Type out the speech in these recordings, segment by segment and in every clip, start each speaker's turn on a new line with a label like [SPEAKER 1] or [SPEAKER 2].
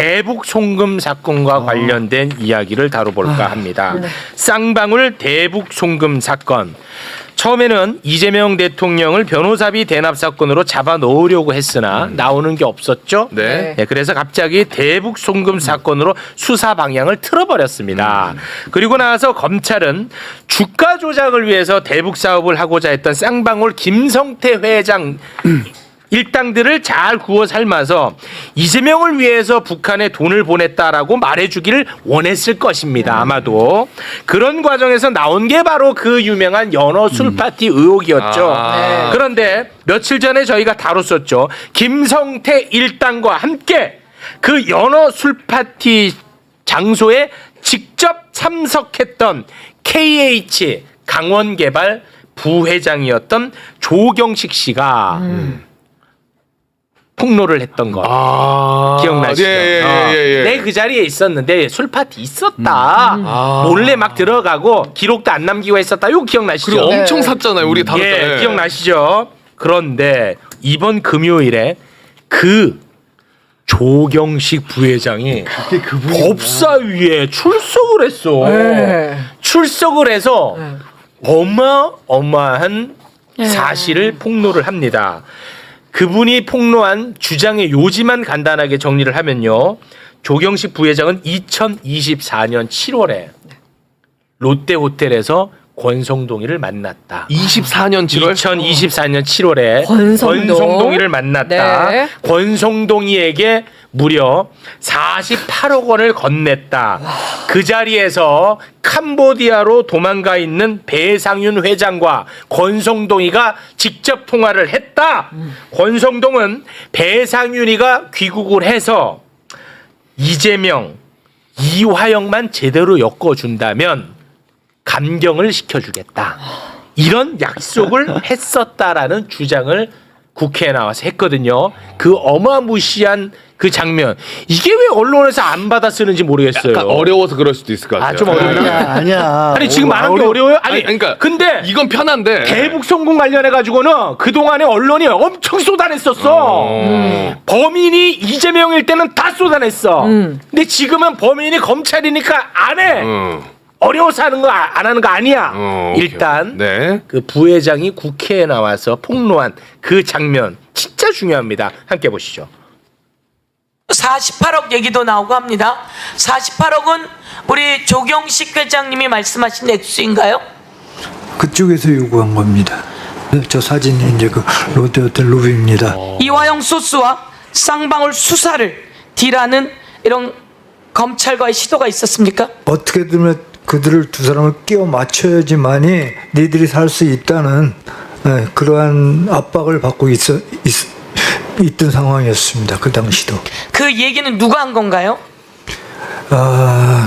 [SPEAKER 1] 대북 송금 사건과 관련된 이야기를 다뤄볼까 합니다. 쌍방울 대북 송금 사건. 처음에는 이재명 대통령을 변호사비 대납 사건으로 잡아 놓으려고 했으나 나오는 게 없었죠.
[SPEAKER 2] 네.
[SPEAKER 1] 네, 그래서 갑자기 대북 송금 사건으로 수사 방향을 틀어버렸습니다. 그리고 나서 검찰은 주가 조작을 위해서 대북 사업을 하고자 했던 쌍방울 김성태 회장 일당들을 잘 구워 삶아서 이재명을 위해서 북한에 돈을 보냈다라고 말해주기를 원했을 것입니다. 아마도 그런 과정에서 나온 게 바로 그 유명한 연어 술 파티 의혹이었죠.
[SPEAKER 2] 아.
[SPEAKER 3] 네.
[SPEAKER 1] 그런데 며칠 전에 저희가 다뤘었죠. 김성태 일당과 함께 그 연어 술 파티 장소에 직접 참석했던 KH 강원개발 부회장이었던 조경식 씨가 폭로를 했던 거
[SPEAKER 2] 아.
[SPEAKER 1] 기억나시죠?
[SPEAKER 2] 예, 예,
[SPEAKER 1] 어.
[SPEAKER 2] 예, 예.
[SPEAKER 1] 내 그 자리에 있었는데 술 파티 있었다.
[SPEAKER 2] 아.
[SPEAKER 1] 몰래 막 들어가고 기록도 안 남기고 했었다. 이거 기억나시죠?
[SPEAKER 2] 그리고
[SPEAKER 3] 네.
[SPEAKER 2] 엄청 샀잖아요. 우리 다뤘잖아요.
[SPEAKER 1] 예, 기억나시죠? 그런데 이번 금요일에 그 조경식 부회장이 법사위에 출석을 했어.
[SPEAKER 3] 네.
[SPEAKER 1] 출석을 해서
[SPEAKER 3] 네.
[SPEAKER 1] 어마어마한 사실을 폭로를 합니다. 그분이 폭로한 주장의 요지만 간단하게 정리를 하면요. 조경식 부회장은 2024년 7월에 롯데 호텔에서 권성동이를 만났다.
[SPEAKER 2] 24년 7월
[SPEAKER 1] 2024년 7월에
[SPEAKER 3] 권성동.
[SPEAKER 1] 이를 만났다.
[SPEAKER 3] 네.
[SPEAKER 1] 권성동이에게 무려 48억 원을 건넸다. 그 자리에서 캄보디아로 도망가 있는 배상윤 회장과 권성동이가 직접 통화를 했다. 권성동은 배상윤이가 귀국을 해서 이재명, 이화영만 제대로 엮어준다면 감경을 시켜주겠다. 이런 약속을 했었다라는 주장을 국회에 나와서 했거든요. 그 어마무시한 그 장면. 이게 왜 언론에서 안 받아 쓰는지 모르겠어요.
[SPEAKER 2] 약간 어려워서 그럴 수도 있을 것 같아요.
[SPEAKER 1] 아, 좀 어려워요?
[SPEAKER 2] 네.
[SPEAKER 4] 아니야, 아니야.
[SPEAKER 1] 아니 지금
[SPEAKER 4] 어,
[SPEAKER 1] 말한 게
[SPEAKER 4] 어려-
[SPEAKER 1] 어려워요? 아니,
[SPEAKER 2] 아니, 그러니까
[SPEAKER 1] 근데
[SPEAKER 2] 이건 편한데
[SPEAKER 1] 대북 송금 관련해 가지고는 그 동안에 언론이 엄청 쏟아냈었어.
[SPEAKER 2] 어.
[SPEAKER 1] 범인이 이재명일 때는 다 쏟아냈어.
[SPEAKER 3] 음.
[SPEAKER 1] 근데 지금은 범인이 검찰이니까 안 해.
[SPEAKER 2] 어.
[SPEAKER 1] 어려워서 하는 거 안 하는 거 아니야.
[SPEAKER 2] 어, 오케이.
[SPEAKER 1] 일단
[SPEAKER 2] 네.
[SPEAKER 1] 그 부회장이 국회에 나와서 폭로한 그 장면 진짜 중요합니다. 함께 보시죠.
[SPEAKER 5] 48억 얘기도 나오고 합니다. 48억은 우리 조경식 회장님이 말씀하신 액수인가요?
[SPEAKER 4] 그쪽에서 요구한 겁니다. 저 사진이 이제 그 롯데호텔 로비입니다.
[SPEAKER 5] 이화영 소스와 쌍방울 수사를 딜하는 이런 검찰과의 시도가 있었습니까?
[SPEAKER 4] 어떻게든 그들을 두 사람을 끼워 맞춰야지만이 니들이 살 수 있다는 예, 그러한 압박을 받고 있어 있, 있던 상황이었습니다. 그 당시도.
[SPEAKER 5] 그 얘기는 누가 한 건가요?
[SPEAKER 4] 아,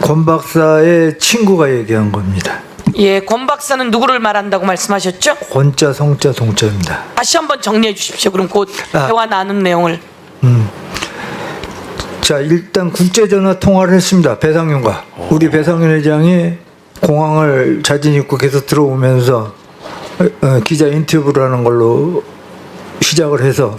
[SPEAKER 4] 권 박사의 친구가 얘기한 겁니다.
[SPEAKER 5] 예, 권 박사는 누구를 말한다고 말씀하셨죠?
[SPEAKER 4] 권자, 성자, 동자입니다.
[SPEAKER 5] 다시 한번 정리해 주십시오. 그럼 곧
[SPEAKER 4] 아.
[SPEAKER 5] 대화 나눈 내용을.
[SPEAKER 4] 자 일단 국제 전화 통화를 했습니다. 배상윤과. 우리 배상윤 회장이 공항을 자진 입국해서 들어오면서 어, 어, 기자 인터뷰를 하는 걸로 시작을 해서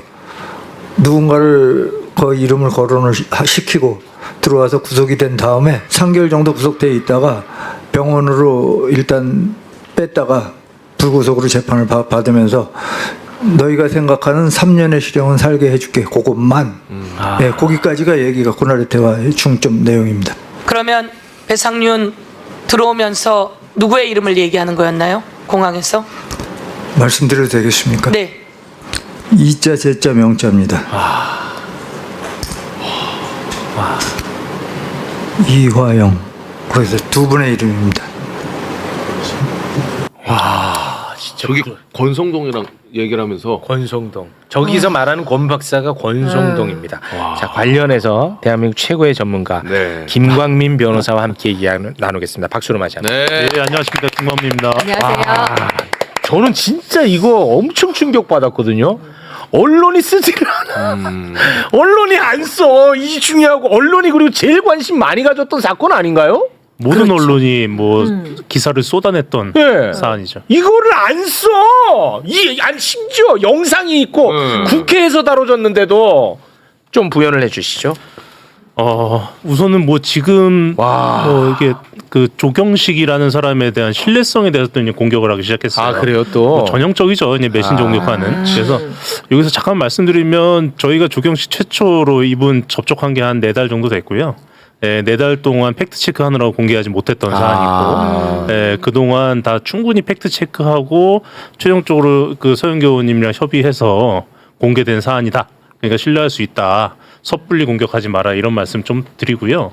[SPEAKER 4] 누군가를 그 이름을 거론을 시- 시키고 들어와서 구속이 된 다음에 3개월 정도 구속돼 있다가 병원으로 일단 뺐다가 불구속으로 재판을 받- 받으면서 너희가 생각하는 3년의 실형은 살게 해줄게. 그것만. 네, 거기까지가 얘기가 그날의 대화의 중점 내용입니다.
[SPEAKER 5] 그러면 배상윤 들어오면서 누구의 이름을 얘기하는 거였나요? 공항에서?
[SPEAKER 4] 말씀드려도 되겠습니까?
[SPEAKER 5] 네.
[SPEAKER 4] 이자 제자 명자입니다. 이화영. 그래서 두 분의 이름입니다
[SPEAKER 2] 저기 권성동이랑 얘기를 하면서
[SPEAKER 1] 권성동. 저기서 말하는 권 박사가 권성동입니다. 자 관련해서 대한민국 최고의 전문가
[SPEAKER 2] 네.
[SPEAKER 1] 김광민 변호사와 함께 이야기 나누겠습니다. 박수로 맞이합니다.
[SPEAKER 2] 네.
[SPEAKER 6] 네, 안녕하십니까 김광민입니다.
[SPEAKER 3] 안녕하세요.
[SPEAKER 1] 저는 진짜 이거 엄청 충격 받았거든요. 언론이 쓰지를 않아.
[SPEAKER 2] 음.
[SPEAKER 1] 언론이 안 써. 이 중요하고 언론이 그리고 제일 관심 많이 가졌던 사건 아닌가요?
[SPEAKER 6] 모든 언론이 뭐 기사를 쏟아냈던
[SPEAKER 1] 네.
[SPEAKER 6] 사안이죠.
[SPEAKER 1] 이거를 안 써. 이, 아니 심지어 영상이 있고
[SPEAKER 2] 음.
[SPEAKER 1] 국회에서 다뤄졌는데도 좀 부연을 해주시죠.
[SPEAKER 6] 어 우선은 뭐 지금
[SPEAKER 1] 와.
[SPEAKER 6] 뭐 이게 그 조경식이라는 사람에 대한 신뢰성에 대해서 또 이제 공격을 하기 시작했어요.
[SPEAKER 1] 아 그래요 또.
[SPEAKER 6] 뭐 전형적이죠. 이제 매신
[SPEAKER 1] 아.
[SPEAKER 6] 공격하는. 그래서 여기서 잠깐 말씀드리면 저희가 조경식 최초로 이분 접촉한 게 한 네 달 정도 됐고요. 네, 네달 동안 팩트 체크하느라고 공개하지 못했던
[SPEAKER 1] 아.
[SPEAKER 6] 사안이고, 네, 그 동안 다 충분히 팩트 체크하고 최종적으로 그 서영교님이랑 협의해서 공개된 사안이다. 그러니까 신뢰할 수 있다. 섣불리 공격하지 마라 이런 말씀 좀 드리고요.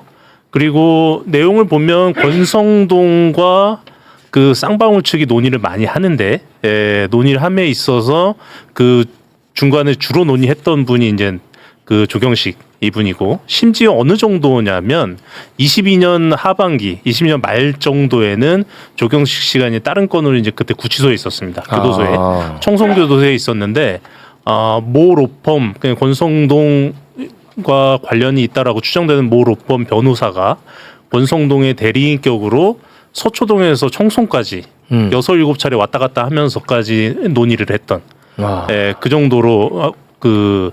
[SPEAKER 6] 그리고 내용을 보면 권성동과 그 쌍방울 측이 논의를 많이 하는데 에, 논의를 함에 있어서 그 중간에 주로 논의했던 분이 이제 그 조경식 이분이고 심지어 어느 정도냐면 22년 하반기 22년 말 정도에는 조경식 시간이 다른 건으로 이제 그때 구치소에 있었습니다 교도소에
[SPEAKER 1] 아.
[SPEAKER 6] 청송교도소에 있었는데 아, 모 로펌 그냥 권성동과 관련이 있다라고 추정되는 모 로펌 변호사가 권성동의 대리인격으로 서초동에서 청송까지
[SPEAKER 1] 음.
[SPEAKER 6] 여섯 일곱 차례 왔다 갔다 하면서까지 논의를 했던
[SPEAKER 1] 와.
[SPEAKER 6] 예, 그 정도로 어, 그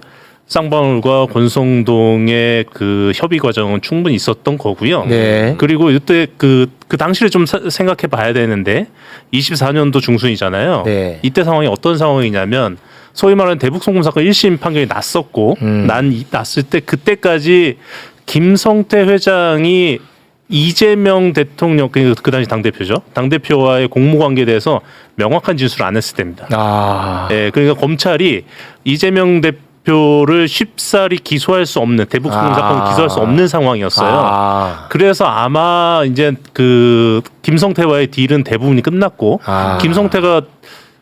[SPEAKER 6] 쌍방울과 권성동의 그 협의 과정은 충분히 있었던 거고요.
[SPEAKER 1] 네.
[SPEAKER 6] 그리고 이때 그, 그 당시를 좀 사- 생각해 봐야 되는데 24년도 중순이잖아요.
[SPEAKER 1] 네.
[SPEAKER 6] 이때 상황이 어떤 상황이냐면 소위 말하는 대북 송금 사건 1심 판결이 났었고
[SPEAKER 1] 음.
[SPEAKER 6] 난 이- 났을 때 그때까지 김성태 회장이 이재명 대통령 그, 그 당시 당 대표죠. 당 대표와의 공모 관계에 대해서 명확한 진술을 안 했을 때입니다.
[SPEAKER 1] 아.
[SPEAKER 6] 예, 그러니까 검찰이 이재명 대 표를 쉽사리 기소할 수 없는 대북
[SPEAKER 1] 아.
[SPEAKER 6] 사건을 기소할 수 없는 상황이었어요.
[SPEAKER 1] 아.
[SPEAKER 6] 그래서 아마 이제 그 김성태와의 딜은 대부분이 끝났고
[SPEAKER 1] 아.
[SPEAKER 6] 김성태가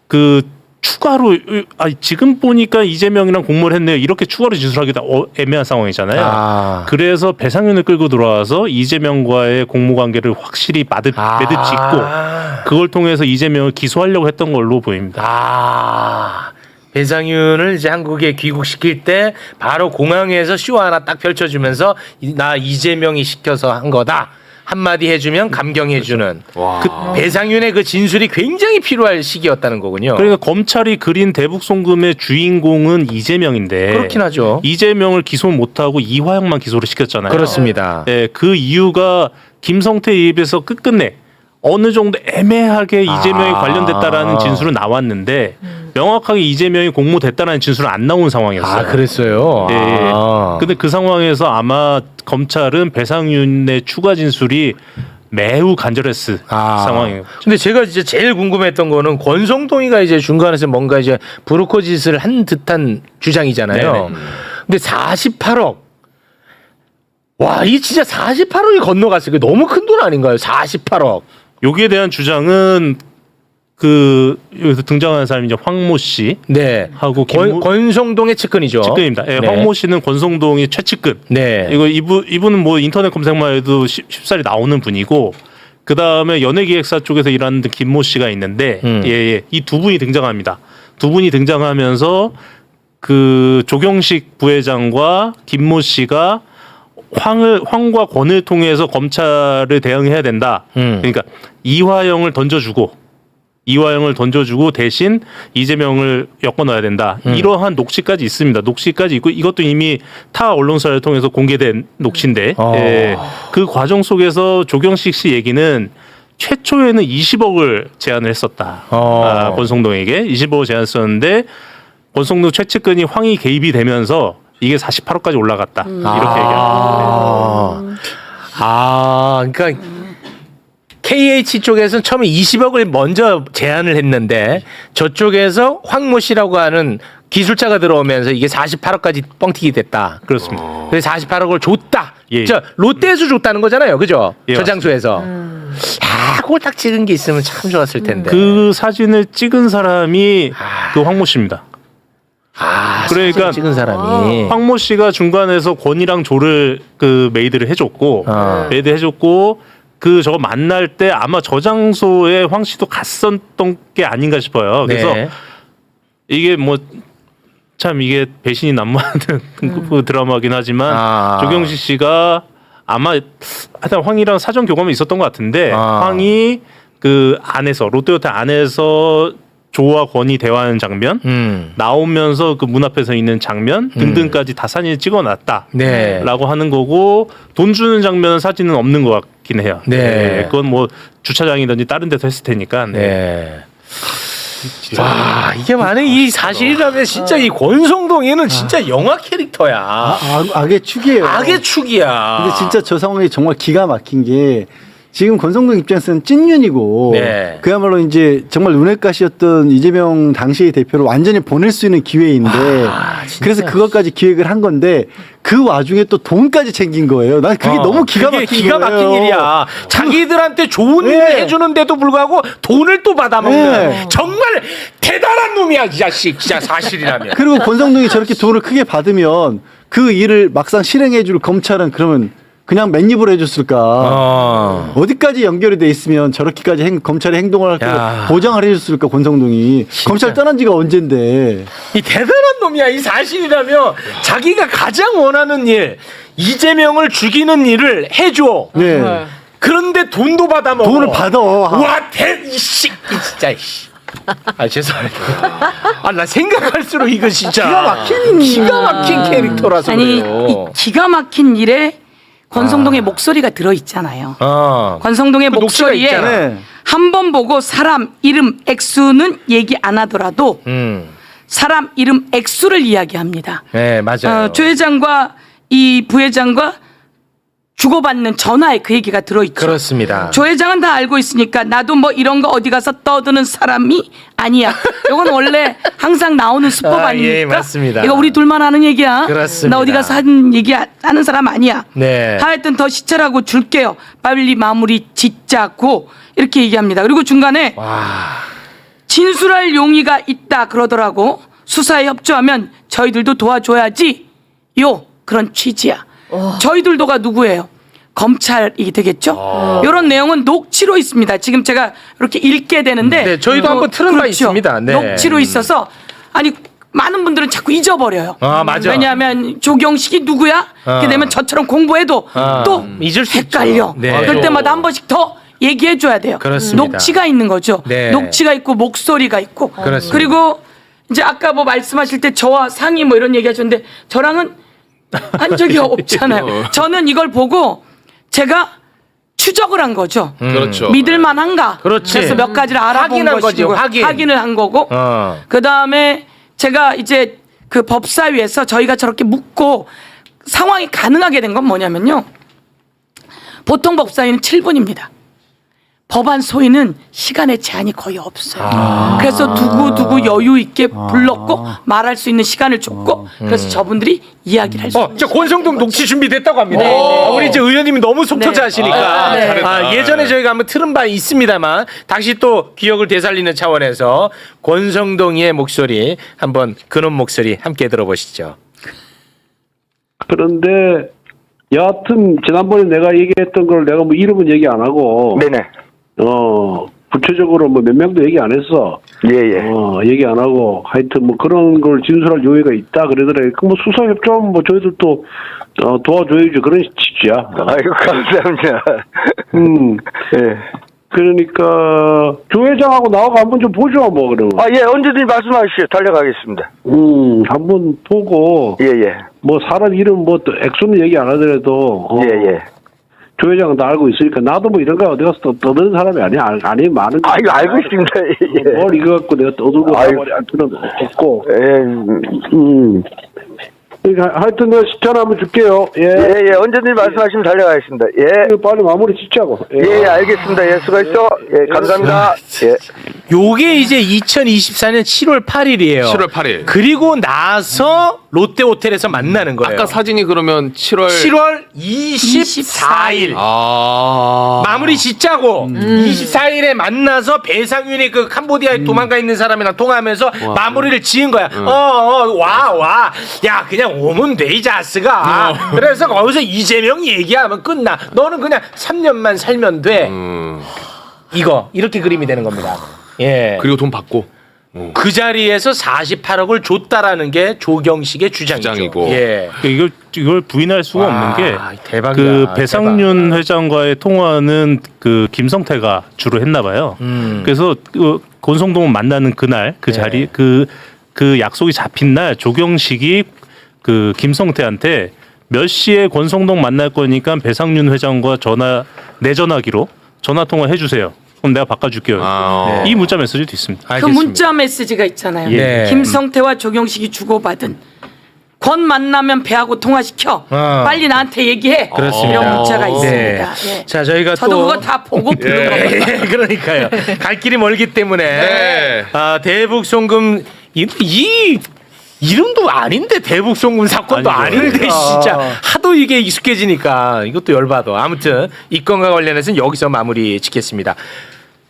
[SPEAKER 6] 그 추가로 아 지금 보니까 이재명이랑 공모를 했네요. 이렇게 추가로 진술하기도 어, 애매한 상황이잖아요.
[SPEAKER 1] 아.
[SPEAKER 6] 그래서 배상윤을 끌고 들어와서 이재명과의 공모 관계를 확실히 마듭,
[SPEAKER 1] 아.
[SPEAKER 6] 매듭 짓고 그걸 통해서 이재명을 기소하려고 했던 걸로 보입니다.
[SPEAKER 1] 아. 배상윤을 이제 한국에 귀국시킬 때 바로 공항에서 쇼 하나 딱 펼쳐주면서 이- 나 이재명이 시켜서 한 거다 한마디 해주면 감경해주는
[SPEAKER 2] 와.
[SPEAKER 1] 그 배상윤의 그 진술이 굉장히 필요할 시기였다는 거군요.
[SPEAKER 6] 그러니까 검찰이 그린 대북 송금의 주인공은 이재명인데
[SPEAKER 1] 그렇긴 하죠.
[SPEAKER 6] 이재명을 기소 못하고 이화영만 기소를 시켰잖아요.
[SPEAKER 1] 그렇습니다.
[SPEAKER 6] 네, 그 이유가 김성태 입에서 끝끝내 어느 정도 애매하게 이재명이
[SPEAKER 1] 아.
[SPEAKER 6] 관련됐다라는 진술은 나왔는데 명확하게 이재명이 공모됐다라는 진술은 안 나온 상황이었어요.
[SPEAKER 1] 아 그랬어요.
[SPEAKER 6] 예, 예.
[SPEAKER 1] 아.
[SPEAKER 6] 근데 그 상황에서 아마 검찰은 배상윤의 추가 진술이 매우 간절했을
[SPEAKER 1] 아.
[SPEAKER 6] 상황이에요.
[SPEAKER 1] 근데 제가 이제 제일 궁금했던 거는 권성동이가 이제 중간에서 뭔가 이제 브로커 짓을 한 듯한 주장이잖아요.
[SPEAKER 6] 네네.
[SPEAKER 1] 근데 48억. 와, 이 진짜 48억이 건너갔어요. 그 너무 큰 돈 아닌가요? 48억.
[SPEAKER 6] 여기에 대한 주장은 그 여기서 등장하는 사람이 이제 황모 씨
[SPEAKER 1] 네.
[SPEAKER 6] 하고
[SPEAKER 1] 권,
[SPEAKER 6] 김모
[SPEAKER 1] 권 성동의 측근이죠.
[SPEAKER 6] 측근입니다. 예,
[SPEAKER 1] 네.
[SPEAKER 6] 황모 씨는 권성동이 최측근.
[SPEAKER 1] 네.
[SPEAKER 6] 이거 이분 이분은 뭐 인터넷 검색만 해도 쉽- 쉽사리 나오는 분이고 그 다음에 연예기획사 쪽에서 일하는 김모 씨가 있는데
[SPEAKER 1] 음.
[SPEAKER 6] 예예 이 두 분이 등장합니다. 두 분이 등장하면서 그 조경식 부회장과 김모 씨가 황을 황과 권을 통해서 검찰을 대응해야 된다.
[SPEAKER 1] 음.
[SPEAKER 6] 그러니까 이화영을 던져주고 이화영을 던져주고 대신 이재명을 엮어 넣어야 된다.
[SPEAKER 1] 음.
[SPEAKER 6] 이러한 녹취까지 있습니다. 녹취까지 있고 이것도 이미 타 언론사를 통해서 공개된 녹취인데
[SPEAKER 1] 어.
[SPEAKER 6] 예, 그 과정 속에서 조경식 씨 얘기는 최초에는 20억을 제안을 했었다.
[SPEAKER 1] 어.
[SPEAKER 6] 아, 권성동에게 20억을 제안했었는데 권성동 최측근이 황이 개입이 되면서 이게 48억까지 올라갔다. 이렇게 얘기합니다.
[SPEAKER 1] 아, 아, 그러니까 KH 쪽에서는 처음에 20억을 먼저 제안을 했는데 저쪽에서 황모 씨라고 하는 기술자가 들어오면서 이게 48억까지 뻥튀기 됐다.
[SPEAKER 6] 그렇습니다.
[SPEAKER 1] 그래서 48억을 줬다.
[SPEAKER 6] 예.
[SPEAKER 1] 저 롯데에서 줬다는 거잖아요, 그죠?
[SPEAKER 6] 예,
[SPEAKER 1] 저 장소에서. 아, 그걸 딱 찍은 게 있으면 참 좋았을 텐데.
[SPEAKER 6] 그 사진을 찍은 사람이 그 황모 씨입니다.
[SPEAKER 1] 아,
[SPEAKER 6] 그러니까
[SPEAKER 1] 찍은 사람이.
[SPEAKER 6] 황모 씨가 중간에서 권이랑 조를 그 메이드를 해줬고
[SPEAKER 1] 아.
[SPEAKER 6] 메이드 해줬고 그 저거 만날 때 아마 저 장소에 황 씨도 갔었던 게 아닌가 싶어요. 그래서
[SPEAKER 1] 네.
[SPEAKER 6] 이게 뭐 참 이게 배신이 난무하는 그 드라마긴 하지만
[SPEAKER 1] 아.
[SPEAKER 6] 조경식 씨가 아마 하여튼 황이랑 사전 교감이 있었던 것 같은데
[SPEAKER 1] 아.
[SPEAKER 6] 황이 그 안에서 롯데호텔 안에서 조와 권이 대화하는 장면
[SPEAKER 1] 음.
[SPEAKER 6] 나오면서 그 문 앞에 서 있는 장면 등등까지 다 사진을 찍어놨다.
[SPEAKER 1] 네.
[SPEAKER 6] 라고 하는 거고 돈 주는 장면은 사진은 없는 것 같긴 해요.
[SPEAKER 1] 네.
[SPEAKER 6] 그건 뭐 주차장이든지 다른 데서 했을 테니까. 네.
[SPEAKER 1] 네. 와 이게 만약 이 사실이라면 진짜 이 권성동이는 진짜 영화 캐릭터야.
[SPEAKER 7] 아, 악- 악의 축이에요.
[SPEAKER 1] 악의 축이야.
[SPEAKER 7] 근데 진짜 저 상황이 정말 기가 막힌 게 지금 권성동 입장에서는 찐윤이고
[SPEAKER 1] 네.
[SPEAKER 7] 그야말로 이제 정말 눈엣가시였던 이재명 당시의 대표를 완전히 보낼 수 있는 기회인데
[SPEAKER 1] 아, 진짜.
[SPEAKER 7] 그래서 그것까지 기획을 한 건데 그 와중에 또 돈까지 챙긴 거예요. 난 그게
[SPEAKER 1] 어,
[SPEAKER 7] 너무 기가 막힌
[SPEAKER 1] 기가
[SPEAKER 7] 거예요.
[SPEAKER 1] 막힌 일이야. 자기들한테 좋은
[SPEAKER 7] 네.
[SPEAKER 1] 일을 해주는데도 불구하고 돈을 또 받아먹는
[SPEAKER 7] 네.
[SPEAKER 1] 정말 대단한 놈이야 이 자식 진짜 사실이라면.
[SPEAKER 7] 그리고 권성동이 저렇게 돈을 크게 받으면 그 일을 막상 실행해줄 검찰은 그러면 그냥 맨입으로 해줬을까?
[SPEAKER 1] 어.
[SPEAKER 7] 어디까지 연결이 돼 있으면 저렇게까지 행, 검찰이 행동을 할
[SPEAKER 1] 야.
[SPEAKER 7] 거 보장을 해줬을까 권성동이 검찰 떠난 지가 언젠데
[SPEAKER 1] 이 대단한 놈이야 이 사실이라면 자기가 가장 원하는 일 이재명을 죽이는 일을 해줘.
[SPEAKER 7] 네.
[SPEAKER 1] 그런데 돈도 받아 먹어.
[SPEAKER 7] 돈을 받아.
[SPEAKER 1] 와, 대, 이씨, 진짜, 이씨. 아, 죄송합니다. 아, 나 생각할수록 이거 진짜.
[SPEAKER 7] 기가 막힌
[SPEAKER 1] 기가 막힌 캐릭터라서
[SPEAKER 8] 아니
[SPEAKER 1] 그래요.
[SPEAKER 8] 이 기가 막힌 일에 권성동의 목소리가 들어 있잖아요.
[SPEAKER 1] 어.
[SPEAKER 8] 권성동의
[SPEAKER 1] 그 녹취가
[SPEAKER 8] 목소리에
[SPEAKER 1] 있잖아.
[SPEAKER 7] 네.
[SPEAKER 8] 한번 보고 사람 이름 액수는 얘기 안 하더라도
[SPEAKER 1] 음.
[SPEAKER 8] 사람 이름 액수를 이야기합니다.
[SPEAKER 1] 네, 맞아요.
[SPEAKER 8] 어, 조 회장과 이 부회장과 주고받는 전화에 그 얘기가 들어있죠.
[SPEAKER 1] 그렇습니다.
[SPEAKER 8] 조 회장은 다 알고 있으니까 나도 뭐 이런 거 어디 가서 떠드는 사람이 아니야. 이건 원래 항상 나오는 수법
[SPEAKER 1] 아,
[SPEAKER 8] 아, 닙니까
[SPEAKER 1] 예, 맞습니다.
[SPEAKER 8] 이거 우리 둘만 하는 얘기야.
[SPEAKER 1] 그렇습니다.
[SPEAKER 8] 나 어디 가서 하는 얘기 하- 하는 사람 아니야.
[SPEAKER 1] 네.
[SPEAKER 8] 하여튼 더 시찰하고 줄게요. 빨리 마무리 짓자고 이렇게 얘기합니다. 그리고 중간에
[SPEAKER 1] 와.
[SPEAKER 8] 진술할 용의가 있다 그러더라고. 수사에 협조하면 저희들도 도와줘야지. 요 그런 취지야. 저희들도가 누구예요? 검찰이 되겠죠. 이런 내용은 녹취로 있습니다. 지금 제가 이렇게 읽게 되는데,
[SPEAKER 1] 네, 저희도 한번 틀은 바 있습니다. 네.
[SPEAKER 8] 녹취로 있어서 아니 많은 분들은 자꾸 잊어버려요.
[SPEAKER 1] 아, 맞아.
[SPEAKER 8] 왜냐하면 조경식이 누구야? 그렇게
[SPEAKER 1] 아.
[SPEAKER 8] 되면 저처럼 공부해도
[SPEAKER 1] 아,
[SPEAKER 8] 또
[SPEAKER 1] 잊을 수
[SPEAKER 8] 헷갈려.
[SPEAKER 1] 있죠. 네.
[SPEAKER 8] 그럴. 때마다 한 번씩 더 얘기해 줘야 돼요.
[SPEAKER 1] 그렇습니다.
[SPEAKER 8] 녹취가 있는 거죠.
[SPEAKER 1] 네.
[SPEAKER 8] 녹취가 있고 목소리가 있고.
[SPEAKER 1] 그렇습니다.
[SPEAKER 8] 그리고 이제 아까 뭐 말씀하실 때 저와 상의 뭐 이런 얘기 하셨는데 저랑은 한 적이 없잖아요. 저는 이걸 보고 제가 추적을 한 거죠.
[SPEAKER 2] 그렇죠.
[SPEAKER 8] 믿을 만한가?
[SPEAKER 1] 그렇지.
[SPEAKER 8] 그래서 몇 가지를 알아본
[SPEAKER 1] 확인한 거지,
[SPEAKER 8] 것이고
[SPEAKER 1] 확인.
[SPEAKER 8] 확인을 한 거고.
[SPEAKER 1] 어.
[SPEAKER 8] 그 다음에 제가 이제 그 법사위에서 저희가 저렇게 묻고 상황이 가능하게 된 건 뭐냐면요. 보통 법사위는 7분입니다. 법안 소위는 시간의 제한이 거의 없어요.
[SPEAKER 1] 아.
[SPEAKER 8] 그래서 두고 두고 여유 있게 불렀고 말할 수 있는 시간을 줬고 그래서 저분들이 이야기를 할수
[SPEAKER 1] 음. 어,
[SPEAKER 8] 있는
[SPEAKER 1] 저 권성동 녹취 준비됐다고 합니다. 아, 우리 이제 의원님이 너무 속 터져
[SPEAKER 8] 네.
[SPEAKER 1] 하시니까
[SPEAKER 8] 아, 네.
[SPEAKER 1] 아, 예전에 저희가 한번 틀은 바 있습니다만 다시 또 기억을 되살리는 차원에서 권성동의 목소리 한번 근원 목소리 함께 들어보시죠.
[SPEAKER 9] 그런데 여하튼 지난번에 내가 얘기했던 걸 내가 뭐 이름은 얘기 안 하고
[SPEAKER 10] 네네.
[SPEAKER 9] 어 구체적으로 뭐 몇 명도 얘기 안 했어.
[SPEAKER 10] 예 예.
[SPEAKER 9] 어 얘기 안 하고 하여튼 뭐 그런 걸 진술할 요의가 있다 그러더래. 그뭐 수사 협조하면 뭐 저희들 또 어, 도와줘야지 그런 취지야.
[SPEAKER 10] 아이고 감사합니다.
[SPEAKER 9] 음
[SPEAKER 10] 예.
[SPEAKER 9] 그러니까 조 회장하고 나하고 한번 좀 보죠 뭐 그러면.
[SPEAKER 10] 아 예 언제든지 말씀하십시오. 달려가겠습니다.
[SPEAKER 9] 음 한번 보고
[SPEAKER 10] 예 예.
[SPEAKER 9] 뭐 사람 이름 뭐 또 액수는 얘기 안 하더라도 어,
[SPEAKER 10] 예 예.
[SPEAKER 9] 조 회장은 다 알고 있으니까 나도 뭐 이런 거 어디 가서 또 떠드는 사람이 아니야 알- 아니 많은
[SPEAKER 10] 아 이거 알고 있습니다. 예.
[SPEAKER 9] 뭘 이거 갖고 내가 떠들고 할 필요는 없고
[SPEAKER 10] 예.
[SPEAKER 9] 음 그러니까 하여튼 내가 시간 한번 줄게요 예,
[SPEAKER 10] 예 예 언제든지 말씀하시면 달려가겠습니다. 예.
[SPEAKER 9] 빨리 마무리 짓자고
[SPEAKER 10] 예, 예, 알겠습니다. 예, 수고했어. 예, 감사합니다. 예.
[SPEAKER 1] 요게 이제 2024년 7월 8일이에요.
[SPEAKER 2] 7월 8일.
[SPEAKER 1] 그리고 나서 롯데 호텔에서 만나는 거예요.
[SPEAKER 2] 아까 사진이 그러면 7월
[SPEAKER 1] 7월 24일.
[SPEAKER 2] 아.
[SPEAKER 1] 마무리 짓자고 24일에 만나서 배상윤이 그 캄보디아에 도망가 있는 사람이랑 통화하면서 마무리를 지은 거야. 어와와 야 그냥 오면 돼 이 자스가. 그래서 거기서 이재명 얘기하면 끝나. 너는 그냥 3년만 살면 돼.
[SPEAKER 2] 음.
[SPEAKER 1] 이거 이렇게 그림이 되는 겁니다. 예.
[SPEAKER 2] 그리고 돈 받고.
[SPEAKER 1] 그 자리에서 48억을 줬다라는 게 조경식의 주장이죠.
[SPEAKER 2] 주장이고.
[SPEAKER 1] 예.
[SPEAKER 6] 그러니까 이걸 이걸 부인할 수가
[SPEAKER 1] 와,
[SPEAKER 6] 없는 게
[SPEAKER 1] 대박이다,
[SPEAKER 6] 그 배상윤 회장과의 통화는 그 김성태가 주로 했나 봐요.
[SPEAKER 1] 음.
[SPEAKER 6] 그래서 그 권성동을 만나는 그날 그
[SPEAKER 1] 네.
[SPEAKER 6] 자리 그그 약속이 잡힌 날 조경식이 그 김성태한테 몇 시에 권성동 만날 거니까 배상윤 회장과 전화 내 전화기로 전화 통화 해주세요. 그럼 내가 바꿔줄게요.
[SPEAKER 2] 아.
[SPEAKER 6] 이 문자 메시지도 있습니다.
[SPEAKER 8] 그
[SPEAKER 1] 알겠습니다.
[SPEAKER 8] 문자 메시지가 있잖아요.
[SPEAKER 1] 예.
[SPEAKER 8] 김성태와 조경식이 주고받은 권 만나면 배하고 통화시켜.
[SPEAKER 1] 어.
[SPEAKER 8] 빨리 나한테 얘기해.
[SPEAKER 1] 그렇습니다.
[SPEAKER 8] 이런 문자가
[SPEAKER 2] 네.
[SPEAKER 8] 있습니다. 예.
[SPEAKER 1] 자 저희가
[SPEAKER 8] 저도
[SPEAKER 1] 또
[SPEAKER 8] 그거 다 보고 부른 거예요.
[SPEAKER 1] 예, 그러니까요. 갈 길이 멀기 때문에
[SPEAKER 2] 네.
[SPEAKER 1] 아, 대북 송금 이, 이 이름도 아닌데 대북 송금 사건도
[SPEAKER 6] 아니죠.
[SPEAKER 1] 아닌데
[SPEAKER 4] 그러니까.
[SPEAKER 1] 진짜 하도 이게 익숙해지니까 이것도 열받아. 아무튼 이 건과 관련해서는 여기서 마무리 짓겠습니다.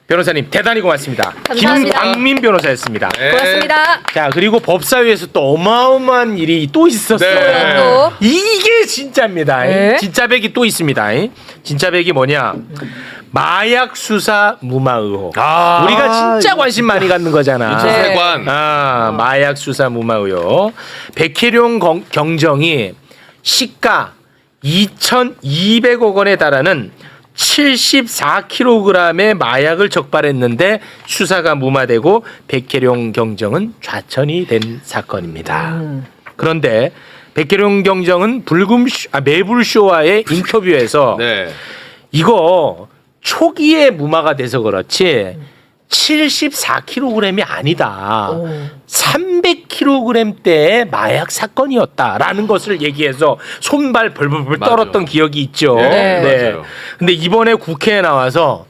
[SPEAKER 1] 변호사님 대단히 고맙습니다.
[SPEAKER 3] 감사합니다.
[SPEAKER 1] 김광민 변호사였습니다.
[SPEAKER 2] 네.
[SPEAKER 3] 고맙습니다.
[SPEAKER 1] 자 그리고 법사위에서 또 어마어마한 일이 또 있었어요.
[SPEAKER 2] 네.
[SPEAKER 3] 또
[SPEAKER 1] 이게 진짜입니다.
[SPEAKER 3] 네.
[SPEAKER 1] 진짜 백이 또 있습니다. 진짜 백이 뭐냐? 마약 수사 무마 의혹.
[SPEAKER 2] 아.
[SPEAKER 1] 우리가 진짜 관심 많이 갖는 거잖아.
[SPEAKER 3] 네.
[SPEAKER 2] 세관.
[SPEAKER 1] 아, 마약 수사 무마 의혹. 백혜룡 경- 경정이 시가 2,200억 원에 달하는 74kg의 마약을 적발했는데 수사가 무마되고 백혜룡 경정은 좌천이 된 사건입니다. 그런데 백혜룡 경정은 불금 쇼, 아, 매불 쇼와의 인터뷰에서
[SPEAKER 2] 네.
[SPEAKER 1] 이거 초기에 무마가 돼서 그렇지 74kg이 아니다. 300kg대의 마약 사건이었다라는 것을 얘기해서 손발 벌벌벌
[SPEAKER 2] 맞아.
[SPEAKER 1] 떨었던 기억이 있죠.
[SPEAKER 3] 네.
[SPEAKER 2] 맞아요.
[SPEAKER 1] 근데 이번에 국회에 나와서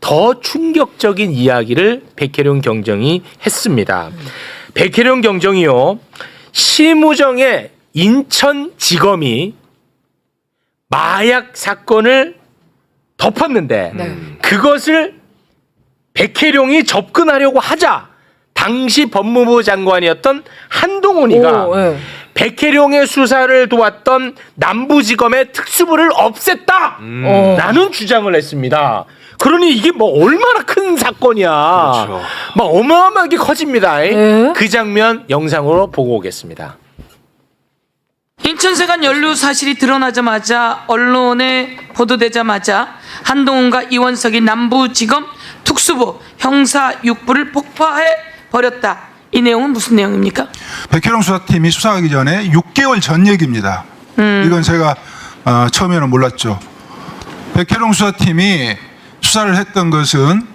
[SPEAKER 1] 더 충격적인 이야기를 백혜룡 경정이 했습니다. 백혜룡 경정이요. 심우정의 인천지검이 마약 사건을 덮었는데
[SPEAKER 3] 네.
[SPEAKER 1] 그것을 백혜룡이 접근하려고 하자 당시 법무부 장관이었던 한동훈이가
[SPEAKER 3] 오, 예.
[SPEAKER 1] 백혜룡의 수사를 도왔던 남부지검의 특수부를 없앴다.
[SPEAKER 3] 어.
[SPEAKER 1] 라는 주장을 했습니다. 그러니 이게 뭐 얼마나 큰 사건이야.
[SPEAKER 2] 그렇죠.
[SPEAKER 1] 막 어마어마하게 커집니다.
[SPEAKER 3] 네.
[SPEAKER 1] 그 장면 영상으로 보고 오겠습니다.
[SPEAKER 8] 인천세관 연루 사실이 드러나자마자 언론에 보도되자마자 한동훈과 이원석이 남부지검 특수부 형사 6부를 폭파해 버렸다. 이 내용은 무슨 내용입니까?
[SPEAKER 11] 백혜룡 수사팀이 수사하기 전에 6개월 전 얘기입니다. 이건 제가 어, 처음에는 몰랐죠. 백혜룡 수사팀이 수사를 했던 것은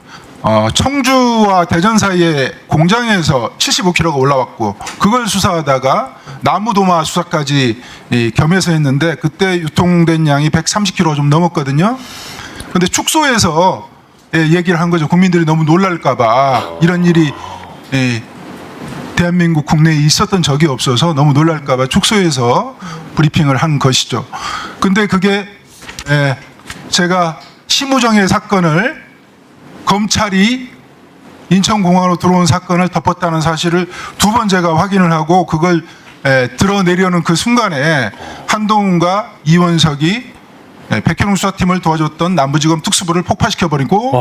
[SPEAKER 11] 어, 청주와 대전 사이에 공장에서 75kg가 올라왔고 그걸 수사하다가 나무도마 수사까지 이, 겸해서 했는데 그때 유통된 양이 130kg 좀 넘었거든요. 근데 축소해서 예, 얘기를 한 거죠. 국민들이 너무 놀랄까봐 이런 일이 예, 대한민국 국내에 있었던 적이 없어서 너무 놀랄까봐 축소해서 브리핑을 한 것이죠. 근데 그게 에, 제가 심우정의 사건을 검찰이 인천공항으로 들어온 사건을 덮었다는 사실을 두 번 제가 확인을 하고 그걸 에, 드러내려는 그 순간에 한동훈과 이원석이 에, 백현웅 수사팀을 도와줬던 남부지검 특수부를 폭파시켜버리고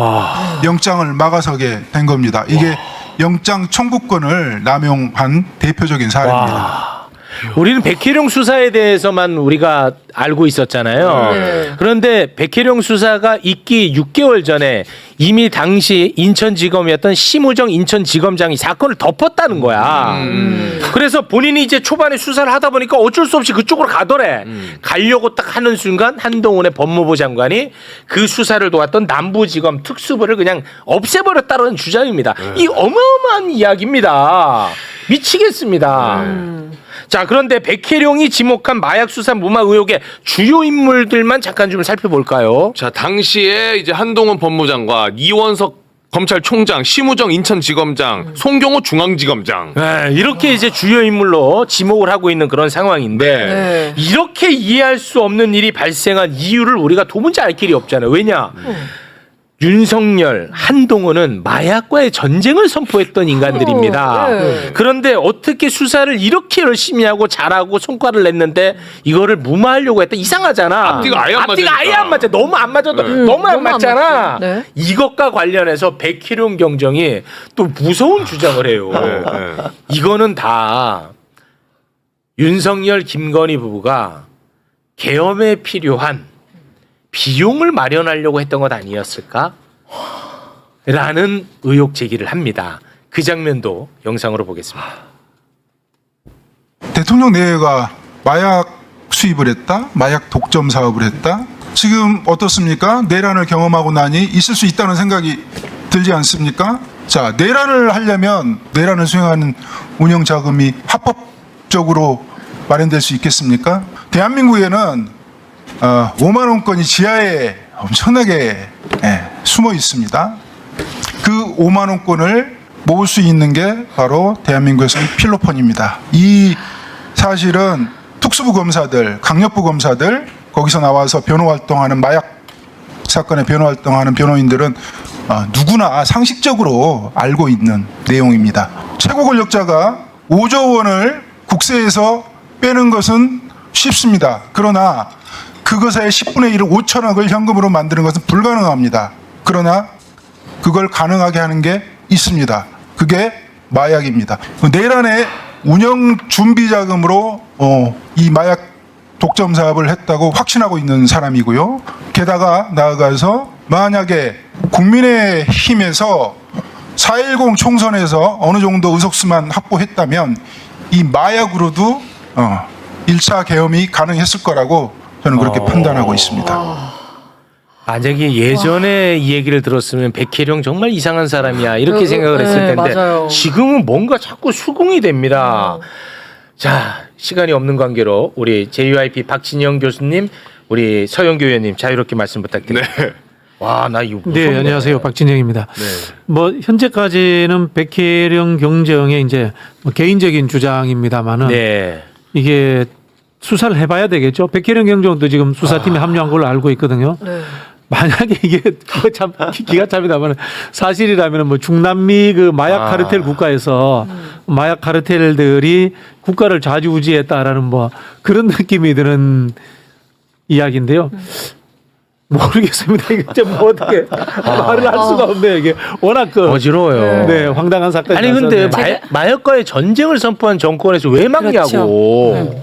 [SPEAKER 11] 영장을 막아서게 된 겁니다. 이게 영장 청구권을 남용한 대표적인 사례입니다.
[SPEAKER 1] 우리는 백혜룡 수사에 대해서만 우리가 알고 있었잖아요.
[SPEAKER 3] 네.
[SPEAKER 1] 그런데 백혜룡 수사가 있기 6개월 전에 이미 당시 인천지검이었던 심우정 인천지검장이 사건을 덮었다는 거야. 그래서 본인이 이제 초반에 수사를 하다 보니까 어쩔 수 없이 그쪽으로 가더래. 가려고 딱 하는 순간 한동훈의 법무부 장관이 그 수사를 도왔던 남부지검 특수부를 그냥 없애버렸다는 주장입니다. 이 어마어마한 이야기입니다. 미치겠습니다. 자 그런데 백혜룡이 지목한 마약 수사 무마 의혹의 주요 인물들만 잠깐 좀 살펴볼까요?
[SPEAKER 2] 자, 당시에 이제 한동훈 법무장관, 이원석 검찰총장, 심우정 인천지검장, 송경호 중앙지검장.
[SPEAKER 1] 네, 이렇게 이제 주요 인물로 지목을 하고 있는 그런 상황인데
[SPEAKER 3] 네.
[SPEAKER 1] 이렇게 이해할 수 없는 일이 발생한 이유를 우리가 도무지 알 길이 없잖아요. 왜냐? 윤석열, 한동훈은 마약과의 전쟁을 선포했던 인간들입니다.
[SPEAKER 3] 어, 네.
[SPEAKER 1] 그런데 어떻게 수사를 이렇게 열심히 하고 잘하고 성과를 냈는데 이거를 무마하려고 했다 이상하잖아.
[SPEAKER 2] 앞뒤가 아예 안
[SPEAKER 1] 앞뒤가
[SPEAKER 2] 맞으니까.
[SPEAKER 1] 아예 안 맞아. 너무 안 맞아도
[SPEAKER 2] 네.
[SPEAKER 1] 너무 안
[SPEAKER 3] 너무 안
[SPEAKER 1] 맞잖아.
[SPEAKER 3] 맞죠. 네.
[SPEAKER 1] 이것과 관련해서 백희룡 경정이 또 무서운 주장을 해요.
[SPEAKER 2] 네, 네.
[SPEAKER 1] 이거는 다 윤석열 김건희 부부가 계엄에 필요한 비용을 마련하려고 했던 것 아니었을까? 라는 의혹 제기를 합니다. 그 장면도 영상으로 보겠습니다.
[SPEAKER 11] 대통령 내외가 마약 수입을 했다, 마약 독점 사업을 했다. 지금 어떻습니까? 내란을 경험하고 나니 있을 수 있다는 생각이 들지 않습니까? 자, 내란을 하려면 내란을 수행하는 운영 자금이 합법적으로 마련될 수 있겠습니까? 대한민국에는 어, 5만 원권이 지하에 엄청나게 예, 숨어 있습니다. 그 5만 원권을 모을 수 있는 게 바로 대한민국에서는 필로폰입니다. 이 사실은 특수부 검사들, 강력부 검사들 거기서 나와서 변호 활동하는 마약 사건의 변호 활동하는 변호인들은 어, 누구나 상식적으로 알고 있는 내용입니다. 최고 권력자가 5조 원을 국세에서 빼는 것은 쉽습니다. 그러나 그것의 10분의 1을 5천억을 현금으로 만드는 것은 불가능합니다. 그러나 그걸 가능하게 하는 게 있습니다. 그게 마약입니다. 내란의 운영 준비 자금으로 어, 이 마약 독점 사업을 했다고 확신하고 있는 사람이고요. 게다가 나아가서 만약에 국민의 힘에서 4.10 총선에서 어느 정도 의석수만 확보했다면 이 마약으로도 어, 1차 계엄이 가능했을 거라고 저는 그렇게 판단하고 있습니다.
[SPEAKER 1] 만약에 예전에 이 얘기를 들었으면 백혜령 정말 이상한 사람이야 이렇게
[SPEAKER 3] 그,
[SPEAKER 1] 생각을 했을
[SPEAKER 3] 네,
[SPEAKER 1] 텐데
[SPEAKER 3] 맞아요.
[SPEAKER 1] 지금은 뭔가 자꾸 수긍이 됩니다. 자 시간이 없는 관계로 우리 JYP 박진영 교수님, 우리 서영교 의원님 자유롭게 말씀 부탁드립니다.
[SPEAKER 2] 네.
[SPEAKER 1] 와나 이거
[SPEAKER 12] 네,
[SPEAKER 1] 무섭네.
[SPEAKER 12] 안녕하세요. 박진영입니다.
[SPEAKER 2] 네.
[SPEAKER 12] 뭐 현재까지는 백혜령 경정의 이제 뭐 개인적인 주장입니다만은
[SPEAKER 1] 네.
[SPEAKER 12] 이게 수사를 해봐야 되겠죠. 백혜령 경정도 지금 수사팀에 합류한 걸로 알고 있거든요.
[SPEAKER 3] 네.
[SPEAKER 12] 만약에 이게 그거 참 기- 기가 참이다만 사실이라면 뭐 중남미 그 마약
[SPEAKER 1] 아.
[SPEAKER 12] 카르텔 국가에서 마약 카르텔들이 국가를 좌지우지했다라는 뭐 그런 느낌이 드는 이야기인데요. 모르겠습니다. 이게 좀뭐 어떻게 말을 할 수가 없네요. 이게 워낙 그
[SPEAKER 1] 어지러워요.
[SPEAKER 12] 네, 황당한 사건이
[SPEAKER 1] 아니 근데. 마, 마약과의 전쟁을 선포한 정권에서 왜 막냐고.
[SPEAKER 8] 그렇죠.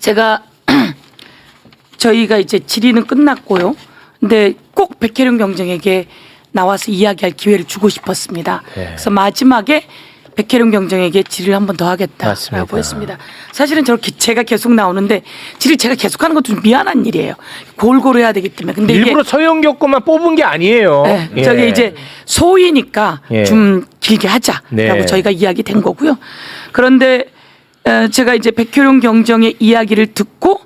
[SPEAKER 8] 제가 저희가 이제 질의는 끝났고요. 근데 꼭 백혜령 경정에게 나와서 이야기할 기회를 주고 싶었습니다.
[SPEAKER 1] 네.
[SPEAKER 8] 그래서 마지막에 백혜령 경정에게 질의를 한 번더
[SPEAKER 1] 맞습니다.
[SPEAKER 8] 하겠다라고 했습니다. 사실은 저렇게 제가 계속 나오는데 질의 제가 계속하는 것도 좀 미안한 일이에요. 골고루 해야 되기 때문에. 근데
[SPEAKER 1] 일부러 서영교 것만 뽑은 게 아니에요.
[SPEAKER 8] 네,
[SPEAKER 1] 예.
[SPEAKER 8] 저게 이제 소위니까
[SPEAKER 1] 예.
[SPEAKER 8] 좀 길게 하자라고
[SPEAKER 1] 네.
[SPEAKER 8] 저희가 이야기 된 거고요. 그런데 어, 제가 이제 백효룡 경정의 이야기를 듣고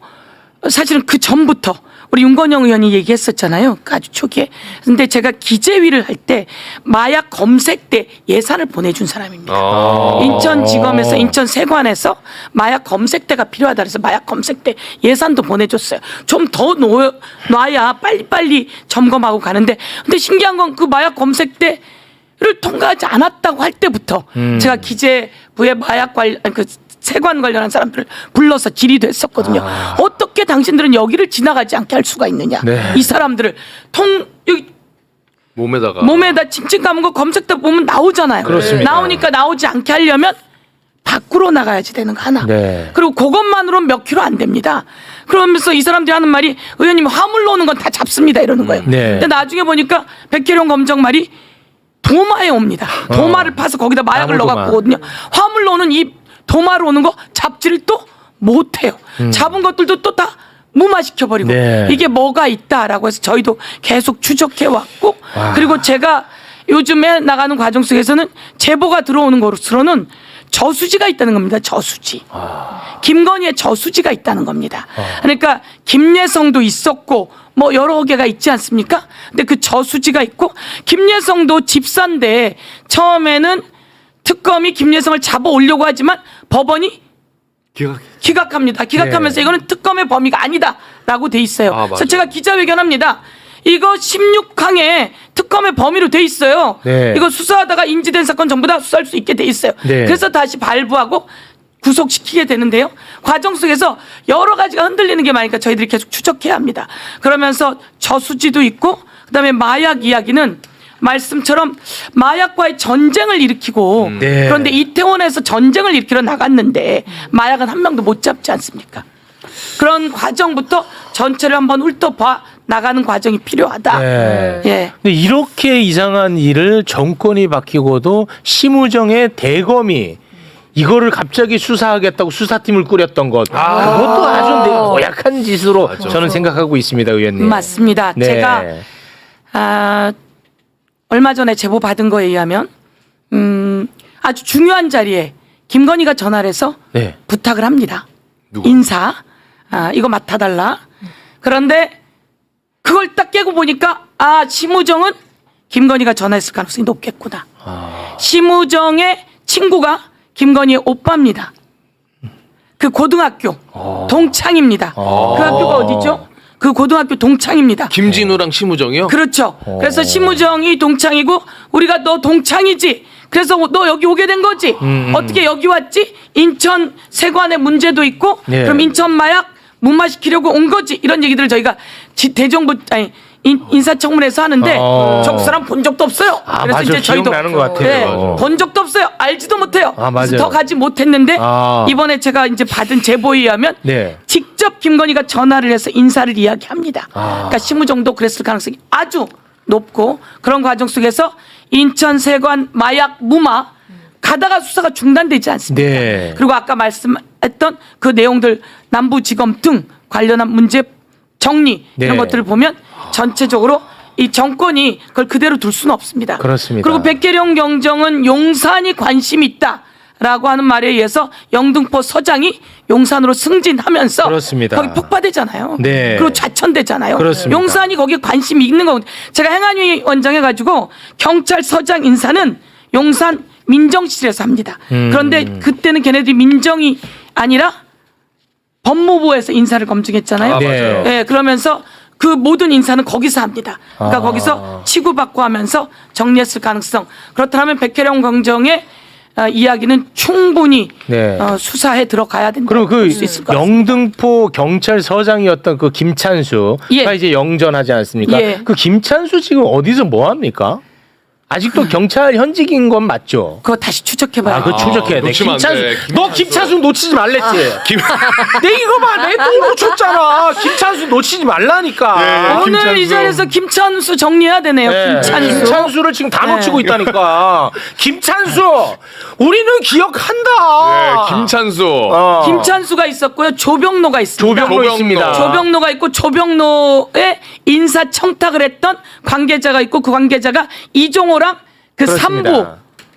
[SPEAKER 8] 사실은 그 전부터 우리 윤건영 의원이 얘기했었잖아요. 그 아주 초기에. 근데 제가 기재위를 할 때 마약 검색 때 예산을 보내준 사람입니다.
[SPEAKER 2] 아.
[SPEAKER 8] 인천지검에서 인천세관에서 마약 검색대가 필요하다 그래서 마약 검색대 예산도 보내줬어요. 좀 더 놔야 빨리빨리 점검하고 가는데 근데 신기한 건 그 마약 검색대 를 통과하지 않았다고 할 때부터
[SPEAKER 1] 음.
[SPEAKER 8] 제가 기재부의 마약 관련 그 세관 관련한 사람들을 불러서 질의도 했었거든요. 어떻게 당신들은 여기를 지나가지 않게 할 수가 있느냐?
[SPEAKER 1] 아. 네.
[SPEAKER 8] 이 사람들을 통 여기
[SPEAKER 2] 몸에다가
[SPEAKER 8] 몸에다 칭칭 감은 거 검색대 보면 나오잖아요.
[SPEAKER 1] 그렇습니다.
[SPEAKER 8] 나오니까 나오지 않게 하려면 밖으로 나가야지 되는 거 하나.
[SPEAKER 1] 네.
[SPEAKER 8] 그리고 그것만으로 몇 킬로 안 됩니다. 그러면서 이 사람들이 하는 말이 의원님 화물로 오는 건 다 잡습니다 이러는 거예요.
[SPEAKER 1] 네.
[SPEAKER 8] 근데 나중에 보니까 백혜령 검정 말이 도마에 옵니다. 도마를 파서 거기다 마약을
[SPEAKER 1] 나무도마.
[SPEAKER 8] 넣어갖고 오거든요. 화물로 오는 이 도마로 오는 거 잡지를 또 못해요. 잡은 것들도 또 다 무마시켜 버리고
[SPEAKER 1] 음. 네.
[SPEAKER 8] 이게 뭐가 있다라고 해서 저희도 계속 추적해 왔고 그리고 제가 요즘에 나가는 과정 속에서는 제보가 들어오는 것으로는 저수지가 있다는 겁니다. 저수지. 김건희의 저수지가 있다는 겁니다. 그러니까 김예성도 있었고 뭐 여러 개가 있지 않습니까? 근데 그 저수지가 있고 김예성도 집사인데 처음에는 특검이 김예성을 잡아 오려고 하지만 법원이 기각합니다. 기각하면서
[SPEAKER 1] 네.
[SPEAKER 8] 이거는 특검의 범위가 아니다라고 돼 있어요.
[SPEAKER 2] 아,
[SPEAKER 8] 그래서. 제가 기자회견합니다. 이거 16항에 특검의 범위로 돼 있어요.
[SPEAKER 1] 네.
[SPEAKER 8] 이거 수사하다가 인지된 사건 전부 다 수사할 수 있게 돼 있어요.
[SPEAKER 1] 네.
[SPEAKER 8] 그래서 다시 발부하고 구속시키게 되는데요. 과정 속에서 여러 가지가 흔들리는 게 많으니까 저희들이 계속 추적해야 합니다. 그러면서 저수지도 있고 그다음에 마약 이야기는 말씀처럼 마약과의 전쟁을 일으키고
[SPEAKER 1] 네.
[SPEAKER 8] 그런데 이태원에서 전쟁을 일으키러 나갔는데 마약은 한 명도 못 잡지 않습니까? 그런 과정부터 전체를 한번 훑어봐 나가는 과정이 필요하다.
[SPEAKER 1] 네.
[SPEAKER 8] 예.
[SPEAKER 1] 근데 이렇게 이상한 일을 정권이 바뀌고도 심우정의 대검이 이거를 갑자기 수사하겠다고 수사팀을 꾸렸던 것 그것도 아주 고약한 짓으로 저는 생각하고 있습니다, 의원님.
[SPEAKER 8] 맞습니다.
[SPEAKER 1] 네.
[SPEAKER 8] 제가 아, 얼마 전에 제보 받은 거에 의하면 음, 아주 중요한 자리에 김건희가 전화를 해서
[SPEAKER 1] 네.
[SPEAKER 8] 부탁을 합니다. 인사 아, 이거 맡아달라. 그런데 그걸 딱 깨고 보니까 아 심우정은 김건희가 전화했을 가능성이 높겠구나. 심우정의 친구가 김건희의 오빠입니다. 그 고등학교 동창입니다. 그 학교가 어디죠? 그 고등학교 동창입니다.
[SPEAKER 2] 김진우랑 심우정이요?
[SPEAKER 8] 그렇죠. 그래서 심우정이 동창이고 우리가 너 동창이지. 그래서 너 여기 오게 된 거지. 어떻게 여기 왔지? 인천 세관의 문제도 있고
[SPEAKER 1] 네.
[SPEAKER 8] 그럼 인천 마약 무마시키려고 온 거지. 이런 얘기들을 저희가 지- 대정부 아니 인, 인사청문회에서 하는데
[SPEAKER 1] 어.
[SPEAKER 8] 저 사람 본 적도 없어요.
[SPEAKER 1] 아,
[SPEAKER 8] 그래서
[SPEAKER 1] 맞아.
[SPEAKER 8] 이제 저희도
[SPEAKER 1] 기억나는 것 같아요.
[SPEAKER 8] 네,
[SPEAKER 1] 맞아.
[SPEAKER 8] 본 적도 없어요. 알지도 못해요.
[SPEAKER 1] 아,
[SPEAKER 8] 그래서
[SPEAKER 1] 맞아요.
[SPEAKER 8] 더 가지 못했는데
[SPEAKER 1] 아.
[SPEAKER 8] 이번에 제가 이제 받은 제보에 의하면
[SPEAKER 1] 네.
[SPEAKER 8] 직접 김건희가 전화를 해서 인사를 이야기합니다.
[SPEAKER 1] 아.
[SPEAKER 8] 그러니까 심우정도 그랬을 가능성이 아주 높고 그런 과정 속에서 인천 세관 마약 무마 가다가 수사가 중단되지 않습니까?
[SPEAKER 1] 네.
[SPEAKER 8] 그리고 아까 말씀했던 그 내용들 남부지검 등 관련한 문제 정리 이런
[SPEAKER 1] 네.
[SPEAKER 8] 것들을 보면 전체적으로 이 정권이 그걸 그대로 둘 수는 없습니다.
[SPEAKER 1] 그렇습니다.
[SPEAKER 8] 그리고 백계령 경정은 용산이 관심이 있다. 라고 하는 말에 의해서 영등포 서장이 용산으로 승진하면서
[SPEAKER 1] 그렇습니다.
[SPEAKER 8] 거기 폭파되잖아요.
[SPEAKER 1] 네.
[SPEAKER 8] 그리고 좌천되잖아요.
[SPEAKER 1] 그렇습니다.
[SPEAKER 8] 용산이 거기에 관심이 있는 거거든요. 제가 행안위 원장 해가지고 경찰서장 인사는 용산 민정실에서 합니다.
[SPEAKER 1] 음.
[SPEAKER 8] 그런데 그때는 걔네들이 민정이 아니라 법무부에서 인사를 검증했잖아요.
[SPEAKER 2] 아,
[SPEAKER 1] 네.
[SPEAKER 2] 맞아요.
[SPEAKER 8] 예, 그러면서 그 모든 인사는 거기서 합니다. 그러니까
[SPEAKER 1] 아.
[SPEAKER 8] 거기서 치고받고 하면서 정리했을 가능성. 그렇다면 백혜령 경정의 어, 이야기는 충분히
[SPEAKER 1] 네.
[SPEAKER 8] 어, 수사에 들어가야 된다.
[SPEAKER 1] 그럼 그
[SPEAKER 8] 볼수 있을 것 같습니다.
[SPEAKER 1] 영등포 경찰서장이었던 그 김찬수가
[SPEAKER 8] 예.
[SPEAKER 1] 이제 영전하지 않습니까?
[SPEAKER 8] 예.
[SPEAKER 1] 그 김찬수 지금 어디서 뭐 합니까? 아직도 경찰 현직인 건 맞죠?
[SPEAKER 8] 그거 다시 추적해봐요.
[SPEAKER 1] 아, 그 추적해야 돼.
[SPEAKER 2] 놓치면 안
[SPEAKER 1] 김찬수,
[SPEAKER 2] 돼.
[SPEAKER 1] 너 김찬수 놓치지 말랬지.
[SPEAKER 2] 김...
[SPEAKER 1] 내 이거 봐, 내또 놓쳤잖아. 김찬수 놓치지 말라니까.
[SPEAKER 8] 오늘
[SPEAKER 2] 김찬수.
[SPEAKER 8] 이 자리에서 김찬수 정리해야 되네요.
[SPEAKER 1] 네.
[SPEAKER 8] 김찬수.
[SPEAKER 1] 김찬수를 지금 다
[SPEAKER 8] 네.
[SPEAKER 1] 놓치고 있다니까. 김찬수, 우리는 기억한다.
[SPEAKER 2] 네, 김찬수.
[SPEAKER 1] 어.
[SPEAKER 8] 김찬수가 있었고요. 조병노가 있습니다.
[SPEAKER 1] 조병로
[SPEAKER 2] 조병로.
[SPEAKER 1] 있습니다.
[SPEAKER 8] 조병노가 있고 조병노의 인사 청탁을 했던 관계자가 있고 그 관계자가 이종호 랑 그
[SPEAKER 1] 그렇습니다.
[SPEAKER 8] 삼부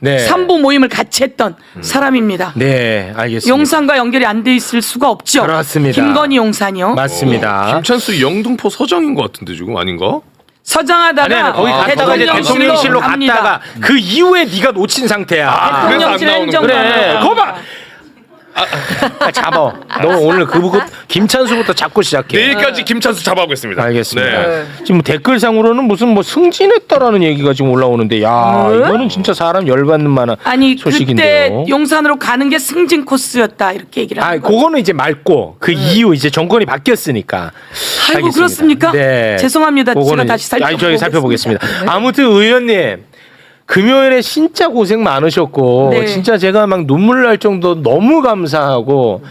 [SPEAKER 1] 네.
[SPEAKER 8] 삼부 모임을 같이 했던 사람입니다.
[SPEAKER 1] 네, 알겠습니다.
[SPEAKER 8] 용산과 연결이 안 돼 있을 수가 없죠.
[SPEAKER 1] 그렇습니다.
[SPEAKER 8] 김건희 용산이요.
[SPEAKER 1] 맞습니다.
[SPEAKER 2] 김찬수 영등포 서장인 것 같은데 지금 아닌가?
[SPEAKER 8] 서장하다가
[SPEAKER 1] 아니, 아니, 거기
[SPEAKER 2] 아,
[SPEAKER 1] 갔다가 이제
[SPEAKER 8] 대통령실로.
[SPEAKER 1] 갔다가 그 이후에 네가 놓친 상태야.
[SPEAKER 2] 아, 그래서 안
[SPEAKER 8] 대통령실
[SPEAKER 2] 나오는
[SPEAKER 8] 행정관.
[SPEAKER 1] 그래, 그거 봐. 아, 잡아. 너 오늘 그부터 김찬수부터 잡고 시작해.
[SPEAKER 2] 내일까지 김찬수 잡아오겠습니다.
[SPEAKER 1] 알겠습니다.
[SPEAKER 2] 네.
[SPEAKER 1] 지금 댓글상으로는 무슨 뭐 승진했다라는 얘기가 지금 올라오는데, 야 이거는 진짜 사람 열받는 만한
[SPEAKER 8] 아니
[SPEAKER 1] 소식인데요.
[SPEAKER 8] 그때 용산으로 가는 게 승진 코스였다 이렇게 얘기를
[SPEAKER 1] 아,
[SPEAKER 8] 하는 거예요.
[SPEAKER 1] 그거는 이제 말고 그 이후 이제 정권이 바뀌었으니까.
[SPEAKER 8] 아이고
[SPEAKER 1] 알겠습니다.
[SPEAKER 8] 그렇습니까?
[SPEAKER 1] 네.
[SPEAKER 8] 죄송합니다. 제가
[SPEAKER 1] 그거는
[SPEAKER 8] 다시
[SPEAKER 1] 이제- 아니, 저희
[SPEAKER 8] 살펴보겠습니다.
[SPEAKER 1] 살펴보겠습니다. 아무튼 의원님. 금요일에 진짜 고생 많으셨고
[SPEAKER 8] 네.
[SPEAKER 1] 진짜 제가 막 눈물 날 정도 너무 감사하고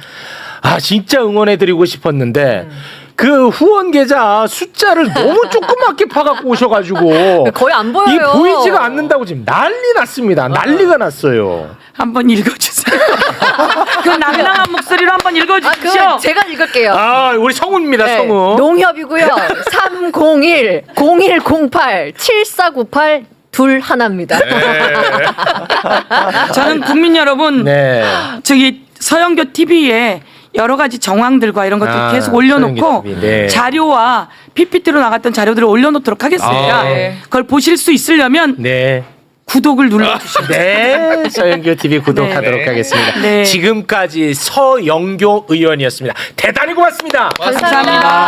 [SPEAKER 1] 아 진짜 응원해 드리고 싶었는데 그 후원 계좌 숫자를 너무 조그맣게 파갖고 오셔가지고
[SPEAKER 3] 거의 안 보여요.
[SPEAKER 1] 이 보이지가 않는다고 지금 난리 났습니다. 난리가 났어요.
[SPEAKER 8] 한번 읽어주세요. 그 낭낭한 목소리로 한번
[SPEAKER 3] 아,
[SPEAKER 8] 읽어주십시오.
[SPEAKER 3] 그럼 제가 읽을게요.
[SPEAKER 1] 아 우리 성우입니다
[SPEAKER 3] 네,
[SPEAKER 1] 성우.
[SPEAKER 3] 농협이고요. 301 0108 7498 둘 하나입니다.
[SPEAKER 8] 저는 국민 여러분
[SPEAKER 1] 네.
[SPEAKER 8] 저기 서영교 TV에 여러 가지 정황들과 이런 것들
[SPEAKER 1] 아,
[SPEAKER 8] 계속 올려놓고
[SPEAKER 1] 서영교 TV, 네.
[SPEAKER 8] 자료와 PPT로 나갔던 자료들을 올려놓도록 하겠습니다.
[SPEAKER 1] 아, 네.
[SPEAKER 8] 그걸 보실 수 있으려면
[SPEAKER 1] 네.
[SPEAKER 8] 구독을 눌러주시면
[SPEAKER 1] 네, 서영교 TV 구독하도록
[SPEAKER 8] 네.
[SPEAKER 1] 하겠습니다.
[SPEAKER 8] 네.
[SPEAKER 1] 지금까지 서영교 의원이었습니다. 대단히 고맙습니다.
[SPEAKER 8] 감사합니다.